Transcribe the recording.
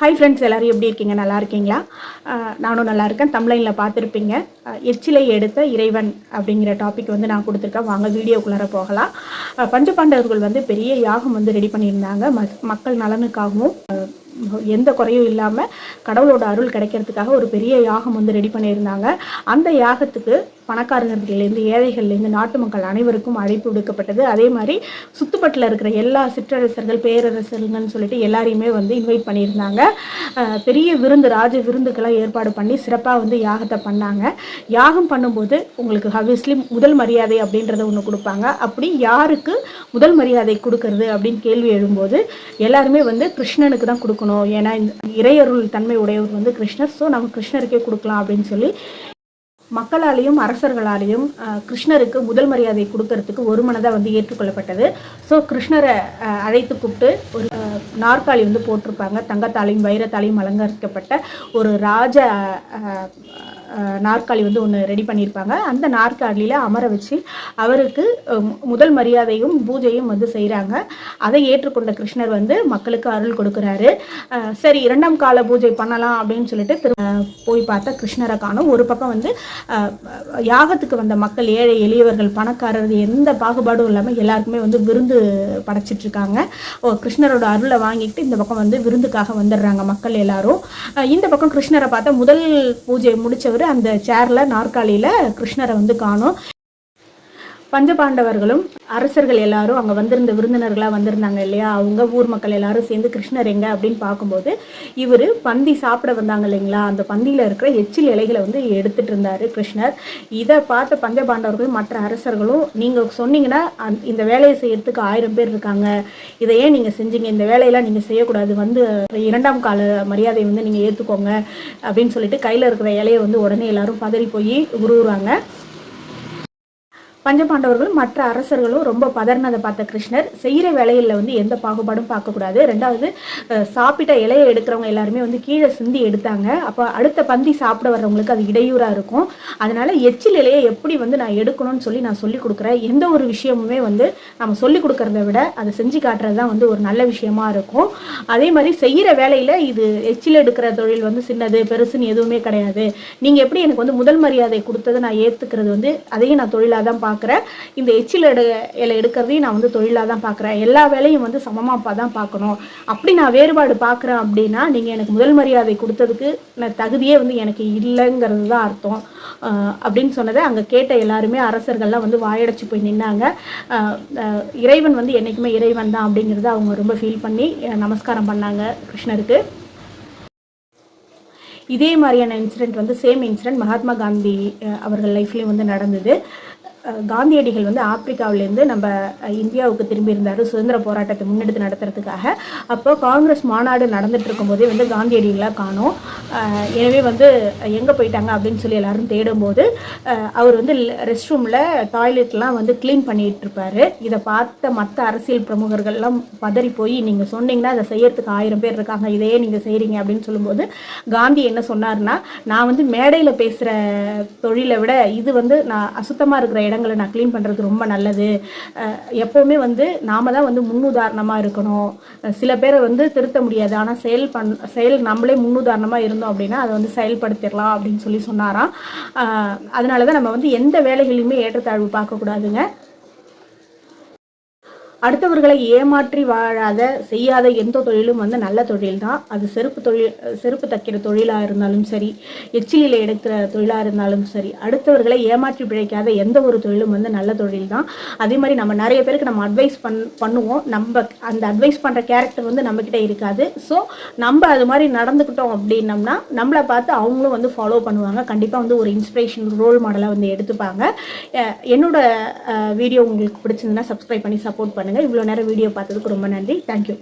Hi friends எல்லோரும் எப்படி இருக்கீங்க? நல்லா இருக்கீங்களா? நானும் நல்லா இருக்கேன். தமிழ்லைனில் பார்த்துருப்பீங்க. எச்சிலை எடுத்த இறைவன் அப்படிங்கிற டாபிக் வந்து நான் கொடுத்துருக்கேன். வாங்க வீடியோக்குள்ளார போகலாம். பஞ்ச பஞ்சபாண்டவர்கள் வந்து பெரிய யாகம் வந்து ரெடி பண்ணியிருந்தாங்க. மக்கள் நலனுக்காகவும். எந்த குறையும் இல்லாமல் கடவுளோட அருள் கிடைக்கிறதுக்காக ஒரு பெரிய யாகம் வந்து ரெடி பண்ணியிருந்தாங்க. அந்த யாகத்துக்கு பணக்காரர்கள்லேருந்து ஏழைகள்லேருந்து நாட்டு மக்கள் அனைவருக்கும் அழைப்பு விடுக்கப்பட்டது. அதே மாதிரி சுத்துப்பட்டில் இருக்கிற எல்லா சிற்றரசர்கள் பேரரசர்கள்னு சொல்லிட்டு எல்லாரையுமே வந்து இன்வைட் பண்ணியிருந்தாங்க. பெரிய விருந்து ராஜ விருந்துக்கெல்லாம் ஏற்பாடு பண்ணி சிறப்பாக வந்து யாகத்தை பண்ணாங்க. யாகம் பண்ணும்போது உங்களுக்கு ஹவிஸ்லி முதல் மரியாதை அப்படின்றத ஒன்று கொடுப்பாங்க. அப்படி யாருக்கு முதல் மரியாதை கொடுக்கறது அப்படின்னு கேள்வி எழும்போது எல்லாருமே வந்து கிருஷ்ணனுக்கு தான் கொடுக்கணும். ஏன்னா இந்த இறையருள் தன்மை உடையவர் வந்து கிருஷ்ணர். ஸோ நம்ம கிருஷ்ணருக்கே கொடுக்கலாம் அப்படின்னு சொல்லி மக்களாலேயும் அரசர்களாலேயும் கிருஷ்ணருக்கு முதல் மரியாதை கொடுக்கறதுக்கு ஒரு மனதாக வந்து ஏற்றுக்கொள்ளப்பட்டது. ஸோ கிருஷ்ணரை அழைத்து கூப்பிட்டு ஒரு நாற்காலி வந்து போட்டிருப்பாங்க. தங்கத்தாலையும் வைரத்தாலையும் அலங்கரிக்கப்பட்ட ஒரு ராஜ நாற்காலி வந்து ஒன்று ரெடி பண்ணியிருப்பாங்க. அந்த நாற்காலியில் அமர வச்சு அவருக்கு முதல் மரியாதையும் பூஜையும் வந்து செய்கிறாங்க அதை ஏற்றுக்கொண்ட கிருஷ்ணர் வந்து மக்களுக்கு அருள் கொடுக்குறாரு. சரி இரண்டாம் கால பூஜை பண்ணலாம் அப்படின்னு சொல்லிட்டு திரு போய் பார்த்தா கிருஷ்ணரை காணும். ஒரு பக்கம் வந்து யாகத்துக்கு வந்த மக்கள் ஏழை எளியவர்கள் பணக்காரர் எந்த பாகுபாடும் இல்லாமல் எல்லாருக்குமே வந்து விருந்து படைச்சிட்ருக்காங்க. ஓ கிருஷ்ணரோட அருளை வாங்கிட்டு இந்த பக்கம் வந்து விருந்துக்காக வந்துடுறாங்க மக்கள் எல்லாரும். இந்த பக்கம் கிருஷ்ணரை பார்த்தா முதல் பூஜை அந்த சேர்ல நாற்காலியில கிருஷ்ணரை வந்து காணும். பஞ்சபாண்டவர்களும் அரசர்கள் எல்லாரும் அங்கே வந்திருந்த விருந்தினர்களாக வந்திருந்தாங்க இல்லையா? அவங்க ஊர் மக்கள் எல்லாரும் சேர்ந்து கிருஷ்ணர் எங்க அப்படின்னு பார்க்கும்போது இவர் பந்தி சாப்பிட வந்தாங்க இல்லைங்களா? அந்த பந்தியில் இருக்கிற எச்சில் இலைகளை வந்து எடுத்துட்டு இருந்தாரு கிருஷ்ணர். இதை பார்த்த பஞ்சபாண்டவர்களும் மற்ற அரசர்களும் நீங்கள் சொன்னீங்கன்னா இந்த வேலையை செய்யறதுக்கு ஆயிரம் பேர் இருக்காங்க. இதை ஏன் நீங்கள் செஞ்சீங்க? இந்த வேலையெல்லாம் நீங்கள் செய்யக்கூடாது. வந்து இரண்டாம் கால மரியாதையை வந்து நீங்கள் ஏற்றுக்கோங்க அப்படின்னு சொல்லிட்டு கையில் இருக்கிற இலையை வந்து உடனே எல்லாரும் பதறி போய் உருவுறாங்க. பஞ்சபாண்டவர்கள் மற்ற அரசர்களும் ரொம்ப பதர்னதை பார்த்த கிருஷ்ணர் செய்கிற வேலையில் வந்து எந்த பாகுபாடும் பார்க்கக்கூடாது. ரெண்டாவது சாப்பிட்ட இலையை எடுக்கிறவங்க எல்லாருமே வந்து கீழே சிந்தி எடுத்தாங்க. அப்போ அடுத்த பந்தி சாப்பிட வர்றவங்களுக்கு அது இடையூறாக இருக்கும். அதனால எச்சில் இலையை எப்படி வந்து நான் எடுக்கணும்னு சொல்லி நான் சொல்லி கொடுக்குறேன். எந்த ஒரு விஷயமுமே வந்து நம்ம சொல்லி கொடுக்கறத விட அதை செஞ்சு காட்டுறது தான் வந்து ஒரு நல்ல விஷயமா இருக்கும். அதே மாதிரி செய்கிற வேலையில் இது எச்சில் எடுக்கிற தொழில் வந்து சின்னது பெருசுன்னு எதுவுமே கிடையாது. நீங்கள் எப்படி எனக்கு வந்து முதல் மரியாதை கொடுத்ததை நான் ஏற்றுக்கிறது வந்து அதையும் நான் தொழிலாக தான் பார்க்குறேன் இந்த எச்சில் எடு இலை எடுக்கிறதையும் நான் வந்து தொழிலாக தான் பார்க்குறேன் எல்லா வேலையும் வந்து சமமாக தான் பார்க்கணும் அப்படி நான் வேறுபாடு பார்க்குறேன் அப்படின்னா நீங்கள் எனக்கு முதல் மரியாதை கொடுத்ததுக்கு நான் தகுதியே வந்து எனக்கு இல்லைங்கிறது தான் அர்த்தம். அப்படின்னு சொன்னதை அங்கே கேட்ட எல்லாருமே அரசர்கள்லாம் வந்து வாயடைச்சு போய் நின்னாங்க. இறைவன் வந்து என்றைக்குமே இறைவன் தான் அப்படிங்கிறத அவங்க ரொம்ப ஃபீல் பண்ணி நமஸ்காரம் பண்ணாங்க கிருஷ்ணருக்கு. இதே மாதிரியான இன்சிடெண்ட் வந்து சேம் இன்சிடெண்ட் மகாத்மா காந்தி அவர்கள் லைஃப்லேயும் வந்து நடந்தது. காந்தியடிகள் வந்து ஆப்பிரிக்காவிலேருந்து நம்ம இந்தியாவுக்கு திரும்பி இருந்தார் சுதந்திர போராட்டத்தை முன்னெடுத்து நடத்துறதுக்காக. அப்போ காங்கிரஸ் மாநாடு நடந்துட்டு இருக்கும்போதே வந்து காந்தியடிகளாக காணோம். எனவே வந்து எங்கே போயிட்டாங்க அப்படின்னு சொல்லி எல்லாரும் தேடும்போது அவர் வந்து ரெஸ்ட் ரூமில் டாய்லெட்லாம் வந்து க்ளீன் பண்ணிட்டு இருப்பார் இதை பார்த்த மற்ற அரசியல் பிரமுகர்கள்லாம் பதறி போய் நீங்கள் சொன்னீங்கன்னா அதை செய்யறதுக்கு ஆயிரம் பேர் இருக்காங்க. இதையே நீங்கள் செய்கிறீங்க அப்படின்னு சொல்லும்போது காந்தி என்ன சொன்னார்னா நான் வந்து மேடையில் பேசுகிற தொழிலை விட இது வந்து நான் அசுத்தமாக இருக்கிற இடங்களை நான் க்ளீன் பண்ணுறது ரொம்ப நல்லது. எப்போவுமே வந்து நாம் தான் வந்து முன்னுதாரணமாக இருக்கணும். சில பேரை வந்து திருத்த முடியாது. ஆனால் செயல் பண் செயல் நம்மளே முன்னுதாரணமாக இருந்தோம் அப்படின்னா அதை வந்து செயல்படுத்திடலாம் அப்படின்னு சொல்லி சொன்னாராம். அதனால தான் நம்ம வந்து எந்த வேலைகளையுமே ஏற்றத்தாழ்வு பார்க்கக்கூடாதுங்க. அடுத்தவர்களை ஏமாற்றி வாழாத செய்யாத எந்த தொழிலும் வந்து நல்ல தொழில் தான் அது செருப்பு தொழில் செருப்பு தைக்கிற தொழிலாக இருந்தாலும் சரி எச்சிலியில் எடுக்கிற தொழிலாக இருந்தாலும் சரி அடுத்தவர்களை ஏமாற்றி பிழைக்காத எந்த ஒரு தொழிலும் வந்து நல்ல தொழில் தான் அதே மாதிரி நம்ம நிறைய பேருக்கு நம்ம அட்வைஸ் பண் பண்ணுவோம். நம்ம அந்த அட்வைஸ் பண்ணுற கேரக்டர் வந்து நம்மக்கிட்ட இருக்காது. ஸோ நம்ம அது மாதிரி நடந்துக்கிட்டோம் அப்படின்னம்னா நம்மளை பார்த்து அவங்களும் வந்து ஃபாலோ பண்ணுவாங்க. கண்டிப்பாக வந்து ஒரு இன்ஸ்பிரேஷன் ரோல் மாடலாக வந்து எடுத்துப்பாங்க. என்னோட வீடியோ உங்களுக்கு பிடிச்சிருந்ததுன்னா சப்ஸ்கிரைப் பண்ணி சப்போர்ட் பண்ணுங்கள் இவ்வளோ நேரம் வீடியோ பார்த்ததுக்கு ரொம்ப நன்றி. தேங்க்யூ